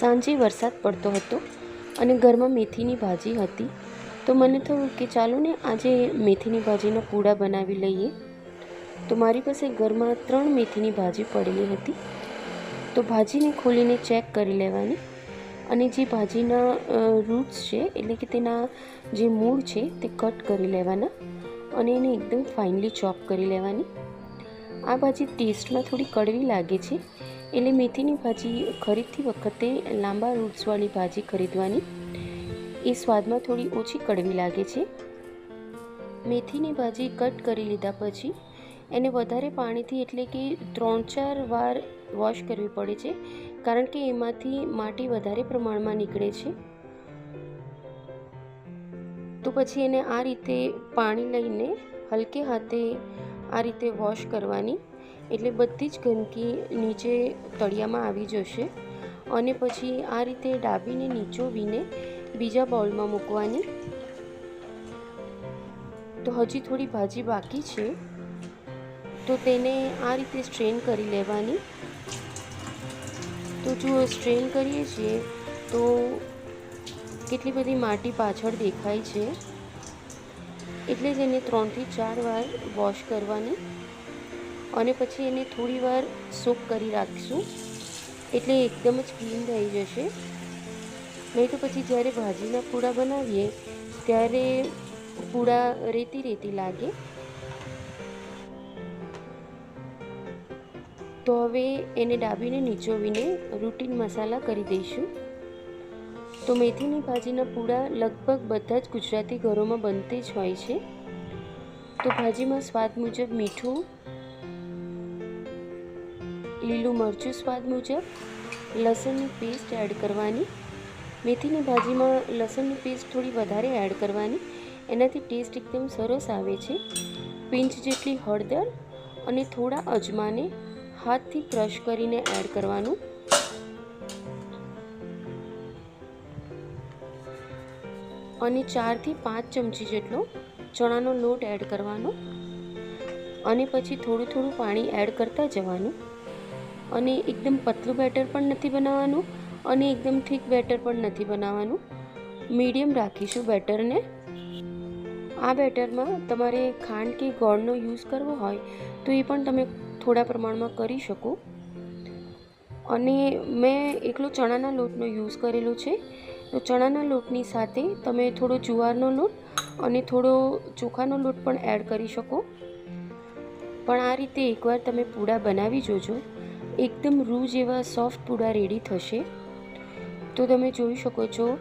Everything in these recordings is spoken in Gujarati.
સાંજે વરસાદ પડતો હતો અને ઘરમાં મેથીની ભાજી હતી. તો મને થયું કે ચાલો ને આજે મેથીની ભાજીના પૂડા બનાવી લઈએ. તો મારી પાસે ઘરમાં ત્રણ મેથીની ભાજી પડેલી હતી. તો ભાજીને ખોલીને ચેક કરી લેવાની. અને જે ભાજીના રૂટ્સ છે, એટલે કે તેના જે મૂળ છે, તે કટ કરી લેવાના. અને એને એકદમ ફાઇનલી ચોપ કરી લેવાની. આ ભાજી ટેસ્ટમાં થોડી કડવી લાગે છે, એટલે મેથીની ભાજી ખરીદતી વખતે લાંબા રૂટ્સવાળી ભાજી ખરીદવાની. એ સ્વાદમાં થોડી ઓછી કડવી લાગે છે. મેથીની ભાજી કટ કરી લીધા પછી એને વધારે પાણીથી એટલે કે ત્રણ ચાર વાર વોશ કરવી પડે છે, કારણ કે એમાંથી માટી વધારે પ્રમાણમાં નીકળે છે. તો પછી એને આ રીતે પાણી લઈને હલકે હાથે આ રીતે વોશ કરવાની. એટલે બધી જ ગંદકી નીચે તળિયામાં આવી જશે. અને પછી આ રીતે ડાબીને નીચોવીને બીજા બાઉલમાં મૂકવાની. તો હજી થોડી ભાજી બાકી છે. તો તેને આ રીતે સ્ટ્રેન કરી લેવાની. તો જો સ્ટ્રેન કરીએ છીએ તો કેટલી બધી માટી પાછળ દેખાય છે. એટલે જ એને ત્રણથી ચાર વાર વોશ કરવાની અને પછી એને થોડી વાર સૂપ કરી રાખીશું. એટલે એકદમ જ ક્લીન થઈ જશે. નહીં તો પછી જ્યારે ભાજીના પૂડા બનાવીએ, ત્યારે પૂડા રેતી રેતી લાગે. તો હવે એને ડાબીને નીચોવીને રૂટીન મસાલા કરી દઈશું. તો મેથીની ભાજીના પૂડા લગભગ બધા જ ગુજરાતી ઘરોમાં બનતી જ હોય છે. તો ભાજીમાં સ્વાદ મુજબ મીઠું, લીલું મરચું સ્વાદ મુજબ, લસણની પેસ્ટ એડ કરવાની. મેથીની ભાજીમાં લસણની પેસ્ટ થોડી વધારે એડ કરવાની. એનાથી ટેસ્ટ એકદમ સરસ આવે છે. પિંચ જેટલી હળદર અને થોડા અજમાને હાથથી ક્રશ કરીને એડ કરવાનું. અને ચારથી પાંચ ચમચી જેટલો ચણાનો લોટ એડ કરવાનો અને પછી થોડું થોડું પાણી એડ કરતા જવાનું અને એકદમ પતલું બેટર પણ નથી બનાવવાનું અને એકદમ થીક બેટર પણ નથી બનાવવાનું. મીડિયમ રાખીશું બેટરને. આ બેટરમાં તમારે ખાંડ કે ગોળનો યુઝ કરવો હોય તો એ પણ તમે થોડા પ્રમાણમાં કરી શકો. અને મેં એકલો ચણાના લોટનો યુઝ કરેલો છે. તો ચણાના લોટની સાથે તમે થોડો જુવારનો લોટ અને થોડો ચોખાનો લોટ પણ એડ કરી શકો. પણ આ રીતે એકવાર તમે પૂડા બનાવી જોજો. એકદમ રૂ જેવા સોફ્ટ પૂડા રેડી થશે. તો તમે જોઈ શકો છો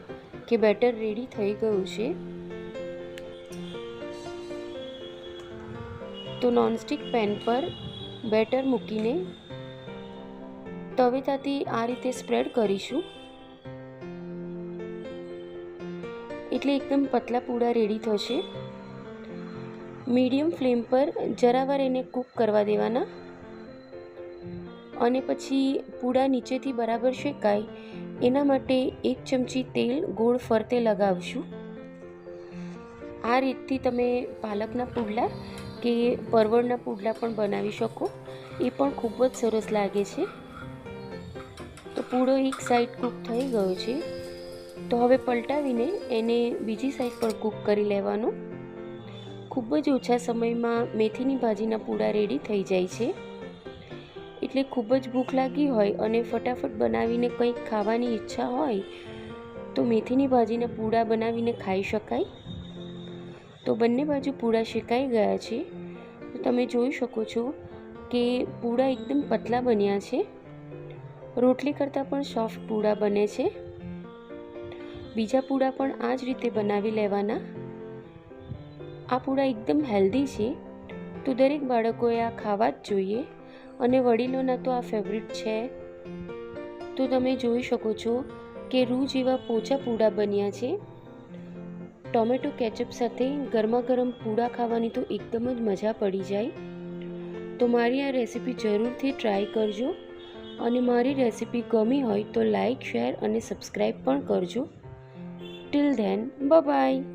કે બેટર રેડી થઈ ગયું છે. તો નોનસ્ટિક પેન પર બેટર મૂકીને તવેતાથી આ રીતે સ્પ્રેડ કરીશું. એટલે એકદમ પતલા પૂડા રેડી થશે. મીડિયમ ફ્લેમ પર જરાવાર એને કૂક કરવા દેવાના. અને પછી પૂડા નીચેથી બરાબર શેકાય, એના માટે એક ચમચી તેલ ગોળ ફરતે લગાવશું. આ રીતથી તમે પાલકના પુડલા કે પરવળના પુડલા પણ બનાવી શકો. એ પણ ખૂબ જ સરસ લાગે છે. તો પૂડો એક સાઈડ કૂક થઈ ગયો છે. તો હવે પલટાવીને એને બીજી સાઈડ પર કૂક કરી લેવાનું. ખૂબ જ ઓછા સમયમાં મેથીની ભાજીના પૂડા રેડી થઈ જાય છે. એટલે ખૂબ જ ભૂખ લાગી હોય અને ફટાફટ બનાવીને કંઈક ખાવાની ઈચ્છા હોય, તો મેથીની ભાજીના પૂડા બનાવીને ખાઈ શકાય. તો બંને બાજુ પૂડા શેકાઈ ગયા છે. તો તમે જોઈ શકો છો કે પૂડા એકદમ પતલા બન્યા છે. રોટલી કરતાં પણ સોફ્ટ પૂડા બને છે. બીજા પૂડા પણ આ જ રીતે બનાવી લેવાના? આ પૂડા એકદમ હેલ્ધી છે. તો દરેક બાળકોએ આ ખાવા જ જોઈએ અને વડીલોના તો આ ફેવરિટ છે. તો તમે જોઈ શકો છો કે રૂ જેવા પોચા પૂડા બન્યા છે. ટોમેટો કેચઅપ સાથે ગરમા ગરમ પૂડા ખાવાની તો એકદમ જ મજા પડી જાય. તો મારી આ રેસીપી જરૂરથી ટ્રાય કરજો અને મારી રેસીપી ગમી હોય તો લાઈક શેર અને સબસ્ક્રાઈબ પણ કરજો. Till then, bye bye.